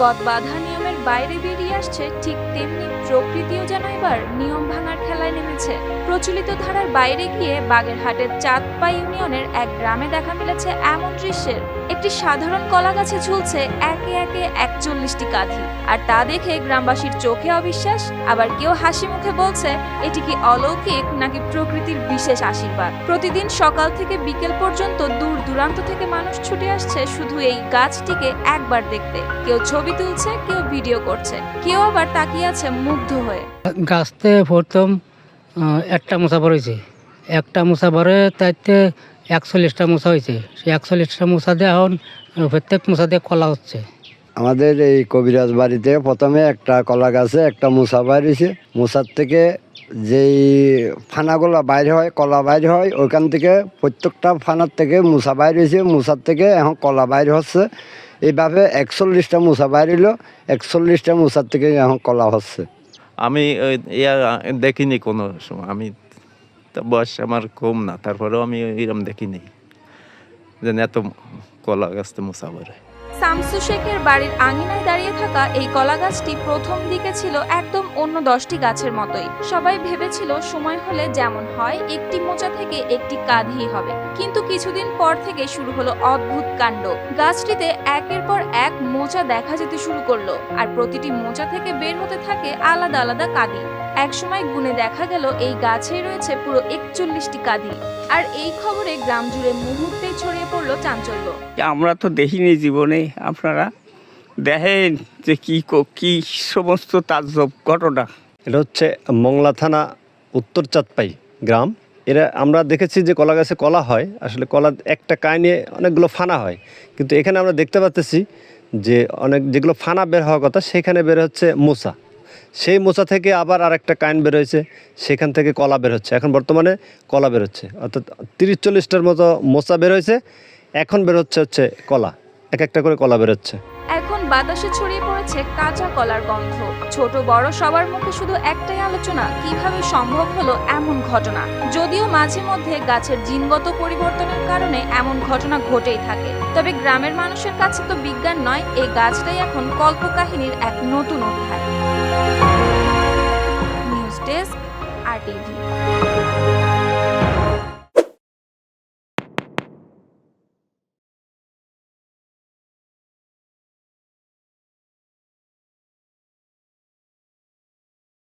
গদ বাধা নিয়মের বাইরে বেরিয়ে আসছে, ঠিক তেমনি প্রকৃতিও যেন এবার নিয়ম ভাঙার খেলায় নেমেছে। প্রচলিত ধারার বাইরে গিয়ে বাগেরহাটের চাঁদপা ইউনিয়নের এক গ্রামে দেখা মিলেছে এমন দৃশ্যের। একটি সাধারণ কলা গাছে ঝুলছে একে একে একচল্লিশটি কাঁধি। আর তা দেখে গ্রামবাসীর চোখে অবিশ্বাস, আবার কেউ হাসি মুখে বলছে, এটি কি অলৌকিক নাকি প্রকৃতির বিশেষ আশীর্বাদ? প্রতিদিন সকাল থেকে বিকেল পর্যন্ত দূর দূরান্ত থেকে মানুষ ছুটে আসছে শুধু এই গাছটিকে একবার দেখতে। কেউ ছবি তুলছে, কেউ ভিডিও করছে। কেউ আবার তাকিয়ে আছে মুগ্ধ হয়ে। গাছতে প্রথম একটা মশা হয়েছে। একটা মশা বড়ে তাইতে একচল্লিশটা মশা হয়েছে। সেই একচল্লিশটা মশা দিয়ে এখন প্রত্যেক মশা দিয়ে কলা হচ্ছে। আমাদের এই কবিরাজ বাড়িতে প্রথমে একটা কলা গাছে একটা মূষা বাইর হয়েছে। মূষার থেকে যেই ফানাগুলো বাইর হয় কলা বাইর হয় ওইখান থেকে প্রত্যেকটা ফানার থেকে মূষা বাইর হয়েছে। মূষার থেকে এখন কলা বাইর হচ্ছে। এইভাবে একচল্লিশটা মূষা বাইর হইল একচল্লিশটা মূষার থেকে এখন কলা হচ্ছে। আমি ইয়া দেখিনি কোনো সময়। আমি বয়স আমার কম না, তারপরেও আমি এরম দেখিনি যে এত কলা গাছতে মূষা বেরোয় শামসু শেখের বাড়ির আঙিনায় দাঁড়িয়ে থাকা এই কলা গাছটি প্রথম দিকে ছিল একদম অন্য দশটি গাছের মতোই। সবাই ভেবেছিল সময় হলে যেমন হয়, একটি মোচা থেকে একটি কাঁধি হবে। কিন্তু কিছুদিন পর থেকে শুরু হলো অদ্ভুত কাণ্ড। গাছটিতে একের পর এক মোচা দেখা যেতে শুরু করল, আর প্রতিটি মোচা থেকে বের হতে থাকে আলাদা আলাদা কাঁদি একসময় গুনে দেখা গেল এই গাছেই রয়েছে পুরো একচল্লিশটি কাঁদি আর এই খবরে গ্রাম জুড়ে মুহূর্তেই ছড়িয়ে পড়ল চাঞ্চল্য। আমরা তো দেখিনি জীবনে আপনারা দেখেন যে কি ক- কি সমস্ত তাজ্জব ঘটনা। এটা হচ্ছে মংলা থানা উত্তর চাঁদপাই গ্রাম। এরা আমরা দেখেছি যে কলা গাছে কলা হয় আসলে কলা একটা কায়নে অনেকগুলো ফানা হয়। কিন্তু এখানে আমরা দেখতে পাচ্তেছি যে অনেক যেগুলো ফানা বের হওয়ার কথা সেখানে বের হচ্ছে মোচা সেই মোচা থেকে আবার আরেকটা কায়ন বের হয়েছে, সেখান থেকে কলা বের হচ্ছে। এখন বর্তমানে কলা বের হচ্ছে। অর্থাৎ তিরিশ চল্লিশটার মতো মোচা বের হয়েছে, এখন বের হচ্ছে হচ্ছে কলা। এক একটা করে কলা বের হচ্ছে। এখন বাতাসে ছড়িয়ে পড়েছে কাঁচা কলার গন্ধ। ছোট বড় সবার মুখে শুধু একটাই আলোচনা, কীভাবে সম্ভব হলো এমন ঘটনা? যদিও মাঝে মধ্যে গাছের জিনগত পরিবর্তনের কারণে এমন ঘটনা ঘটেই থাকে। তবে গ্রামের মানুষের কাছে তো বিজ্ঞান নয়, এই গাছটাই এখন কল্পকাহিনীর এক নতুন অধ্যায়। दीजिए